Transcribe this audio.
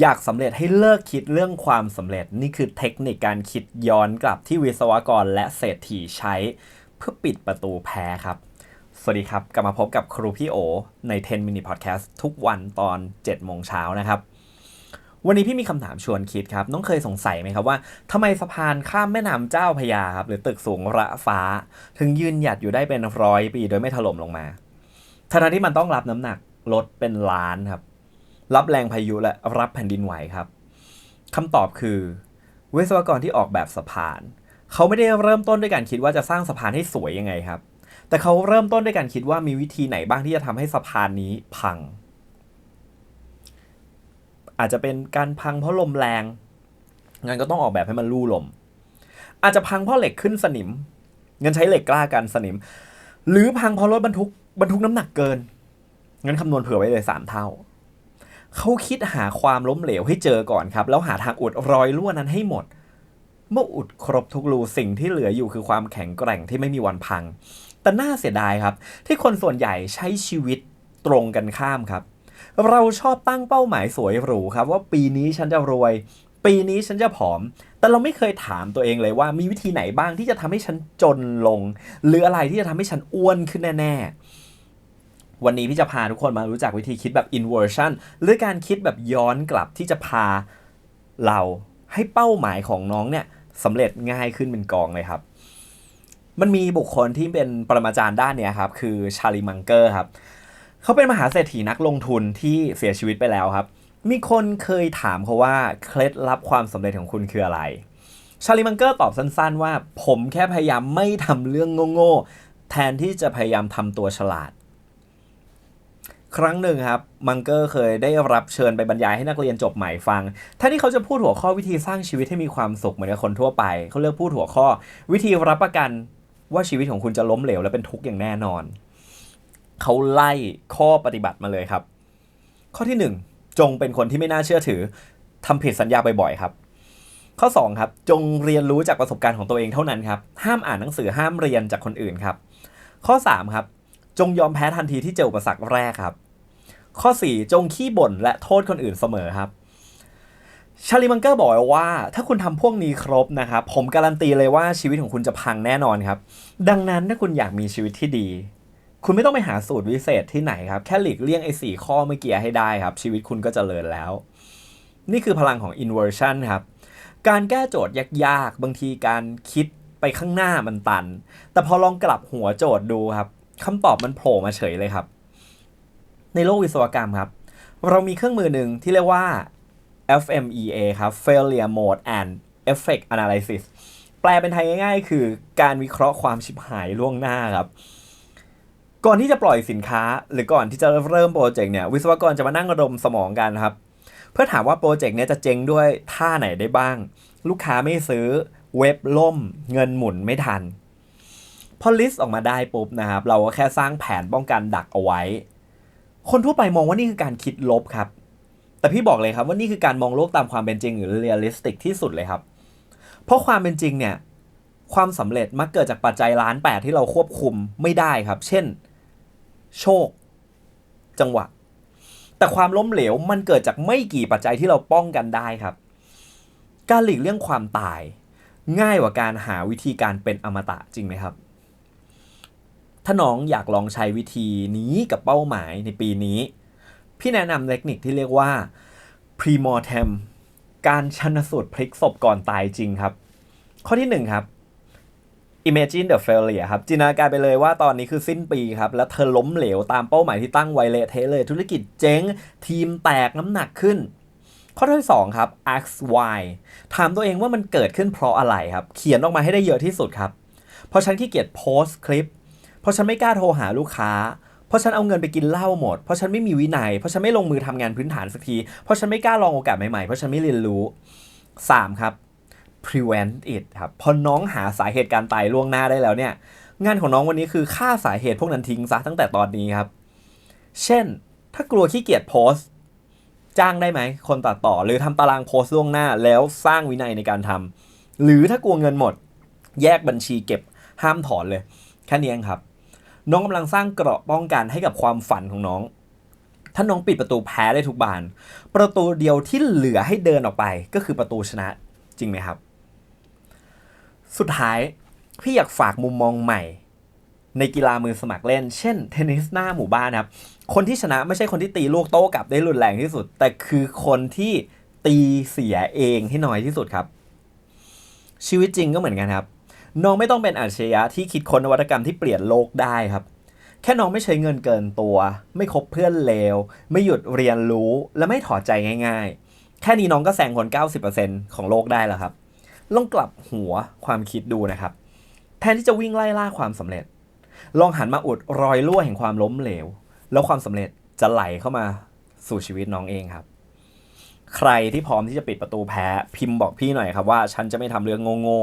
อยากสำเร็จให้เลิกคิดเรื่องความสำเร็จนี่คือเทคนิคการคิดย้อนกลับที่วิศวกรและเศรษฐีใช้ เพื่อปิดประตูแพ้ครับ สวัสดีครับ กลับมาพบกับครูพี่โอ ใน 10 Minute Podcast ทุกวันตอน 7 โมงเช้านะครับ วันนี้พี่มีคำถามชวนคิดครับ น้องเคยสงสัยไหมครับว่าทำไมสะพานข้ามแม่น้ำเจ้าพยาครับหรือตึกสูงระฟ้า ถึงยืนหยัดอยู่ได้เป็นร้อยปีโดยไม่ถล่มลงมาทั้งที่มันต้องรับน้ำหนักรถเป็นล้านครับ รับแรงพายุและรับแผ่นดินไหวครับคำตอบคือ วิศวกรที่ออกแบบสะพาน เขาไม่ได้เริ่มต้นด้วยการคิดว่าจะสร้างสะพานให้สวยยังไงครับ แต่เขาเริ่มต้นด้วยการคิดว่ามีวิธีไหนบ้างที่จะทำให้สะพานนี้พัง อาจจะเป็นการพังเพราะลมแรงงั้นก็ต้องออกแบบให้มันลู่ลม อาจจะพังเพราะเหล็กขึ้นสนิมงั้นใช้เหล็กกล้ากันสนิม หรือพังเพราะรถบรรทุกบรรทุกน้ำหนักเกินงั้นคำนวณเผื่อไว้เลยสามเท่า เขาคิดหาความล้มเหลวให้เจอก่อนครับ แล้วหาทางอุดรอยรั่วนั้นให้หมด เมื่ออุดครบทุกรูสิ่งที่เหลืออยู่คือความแข็งแกร่งที่ไม่มีวันพัง แต่น่าเสียดายครับ ที่คนส่วนใหญ่ใช้ชีวิตตรงกันข้ามครับ เราชอบตั้งเป้าหมายสวยหรูครับว่าปีนี้ฉันจะรวย ปีนี้ฉันจะผอม แต่เราไม่เคยถามตัวเองเลยว่ามีวิธีไหนบ้างที่จะทำให้ฉันจนลง หรืออะไรที่จะทำให้ฉันอ้วนขึ้นแน่ๆ วันนี้พี่จะพาทุกคนมารู้จักวิธีคิดแบบ inversion หรือการคิดแบบย้อนกลับที่จะพาเราให้เป้าหมายของน้องเนี่ยสำเร็จง่ายขึ้นเป็นกองเลยครับ มันมีบุคคลที่เป็นปรมาจารย์ด้านเนี้ยครับ คือชาลีมังเกอร์ครับเขาเป็นมหาเศรษฐีนักลงทุนที่เสียชีวิตไปแล้วครับ มีคนเคยถามเขาว่าเคล็ดลับความสำเร็จของคุณคืออะไร ชาลีมังเกอร์ตอบสั้น ๆ ว่า ผมแค่พยายามไม่ทำเรื่องโง่ๆแทนที่จะพยายามทำตัวฉลาด ครั้งหนึ่งครับมังเกอร์เคยได้รับเชิญไปบรรยายให้นักเรียนจบใหม่ฟังแทนที่เขาจะพูดหัวข้อวิธีสร้างชีวิตให้มีความสุขเหมือนกับคนทั่วไป เขาเลือกพูดหัวข้อ วิธีรับประกันว่าชีวิตของคุณจะล้มเหลวและเป็นทุกข์อย่างแน่นอน เขาไล่ข้อปฏิบัติมาเลยครับ ข้อที่ 1 จงเป็นคนที่ไม่น่าเชื่อถือทำผิดสัญญาบ่อยๆครับ ข้อ2ครับจงเรียนรู้จากประสบการณ์ของตัวเองเท่านั้นครับห้ามอ่านหนังสือห้ามเรียนจากคนอื่นครับ ข้อ3ครับ จงยอมแพ้ทันทีที่เจออุปสรรคแรกครับ ข้อ 4 จงขี้บ่นและโทษคนอื่นเสมอครับชาลีมังเกอร์บอกไว้ว่า ถ้าคุณทำพวกนี้ครบนะครับ ผมการันตีเลยว่าชีวิตของคุณจะพังแน่นอนครับ ดังนั้นถ้าคุณอยากมีชีวิตที่ดี คุณไม่ต้องไปหาสูตรวิเศษที่ไหนครับ แค่หลีกเลี่ยงไอ้สี่ข้อเมื่อกี้ให้ได้ครับ ชีวิตคุณก็จเจริญแล้ว นี่คือพลังของ inversion ครับ การแก้โจทย์ยากๆ บางทีการคิดไปข้างหน้ามันตัน แต่พอลองกลับหัวโจทย์ดูครับ คำตอบมันโผล่มาเฉยเลยครับ ในโลกวิศวกรรมครับ เรามีเครื่องมือหนึ่งที่เรียกว่า FMEA ครับ Failure Mode and Effect Analysis แปลเป็นไทยง่ายๆ คือการวิเคราะห์ความชิบหายล่วงหน้าครับ ก่อนที่จะปล่อยสินค้า หรือก่อนที่จะเริ่มโปรเจกต์เนี่ยวิศวกรจะมานั่งระดมสมองกันครับ เพื่อถามว่าโปรเจกต์เนี้ยจะเจ๊งด้วยท่าไหนได้บ้าง ลูกค้าไม่ซื้อเว็บล่ม เงินหมุนไม่ทัน พอลิสต์ออกมาได้ปุ๊บนะครับ เราก็แค่สร้างแผนป้องกันดักเอาไว้ คนทั่วไปมองว่านี่คือการคิดลบครับ แต่พี่บอกเลยครับว่านี่คือการมองโลกตามความเป็นจริงหรือเรียลลิสติกที่สุดเลยครับ เพราะความเป็นจริงเนี่ยความสำเร็จมักเกิดจากปัจจัยล้านแปดที่เราควบคุมไม่ได้ครับ เช่น โชค จังหวะ แต่ความล้มเหลวมันเกิดจากไม่กี่ปัจจัยที่เราป้องกันได้ครับ การหลีกเลี่ยงความตาย ง่ายกว่าการหาวิธีการเป็นอมตะจริงไหมครับ ถ้าน้องอยากลองใช้วิธีนี้กับเป้าหมายในปีนี้ พี่แนะนำเทคนิคที่เรียกว่า pre-mortem การชันสูตรพลิกศพก่อนตายจริงครับ ข้อที่หนึ่งครับ imagine the failure ครับจินตนาการไปเลยว่าตอนนี้คือสิ้นปีครับ แล้วเธอล้มเหลวตามเป้าหมายที่ตั้งไว้เละเทะเลย ธุรกิจเจ๊ง ทีมแตกน้ำหนักขึ้น ข้อที่สองครับ ask why ถามตัวเองว่ามันเกิดขึ้นเพราะอะไรครับ เขียนออกมาให้ได้เยอะที่สุดครับ เพราะฉันขี้เกียจโพสต์คลิป ราะฉันไม่กล้าโทรหาลูกค้า เพราะฉันเอาเงินไปกินเหล้าหมด เพราะฉันไม่มีวินัย เพราะฉันไม่ลงมือทำงานพื้นฐานสักที เพราะฉันไม่กล้าลองโอกาสใหม่ๆ เพราะฉันไม่เรียนรู้ 3 ครับ prevent it ครับ พอน้องหาสาเหตุการตายล่วงหน้าได้แล้วเนี่ย งานของน้องวันนี้คือฆ่าสาเหตุพวกนั้นทิ้งซะตั้งแต่ตอนนี้ครับ เช่น ถ้ากลัวขี้เกียจโพสต์จ้างได้ไหม คนตัดต่อ หรือทำตารางโพสต์ล่วงหน้า แล้วสร้างวินัยในการทำหรือถ้ากลัวเงินหมด แยกบัญชีเก็บห้ามถอนเลย แค่นี้เองครับ น้องกำลังสร้างเกราะป้องกันให้กับความฝันของน้อง ถ้าน้องปิดประตูแพ้ได้ทุกบาน ประตูเดียวที่เหลือให้เดินออกไปก็คือประตูชนะจริงไหมครับ สุดท้ายพี่อยากฝากมุมมองใหม่ ในกีฬามือสมัครเล่น เช่นเทนนิสหน้าหมู่บ้านครับ คนที่ชนะไม่ใช่คนที่ตีลูกโต้กลับได้รุนแรงที่สุด แต่คือคนที่ตีเสียเองให้น้อยที่สุดครับ ชีวิตจริงก็เหมือนกันครับ น้องไม่ต้องเป็นอาชญะที่คิดค้นนวัตกรรมที่เปลี่ยนโลกได้ครับ แค่น้องไม่ใช้เงินเกินตัว ไม่คบเพื่อนเลว ไม่หยุดเรียนรู้ และไม่ถอดใจง่ายๆ แค่นี้น้องก็แซงคน 90%ของโลกได้แล้วครับ ลองกลับหัวความคิดดูนะครับ แทนที่จะวิ่งไล่ล่าความสำเร็จ ลองหันมาอุดรอยรั่วแห่งความล้มเหลว แล้วความสำเร็จจะไหลเข้ามาสู่ชีวิตน้องเองครับใครที่พร้อมที่จะปิดประตูแพ้พิมพ์บอกพี่หน่อยครับว่า ฉันจะไม่ทำเรื่องโง่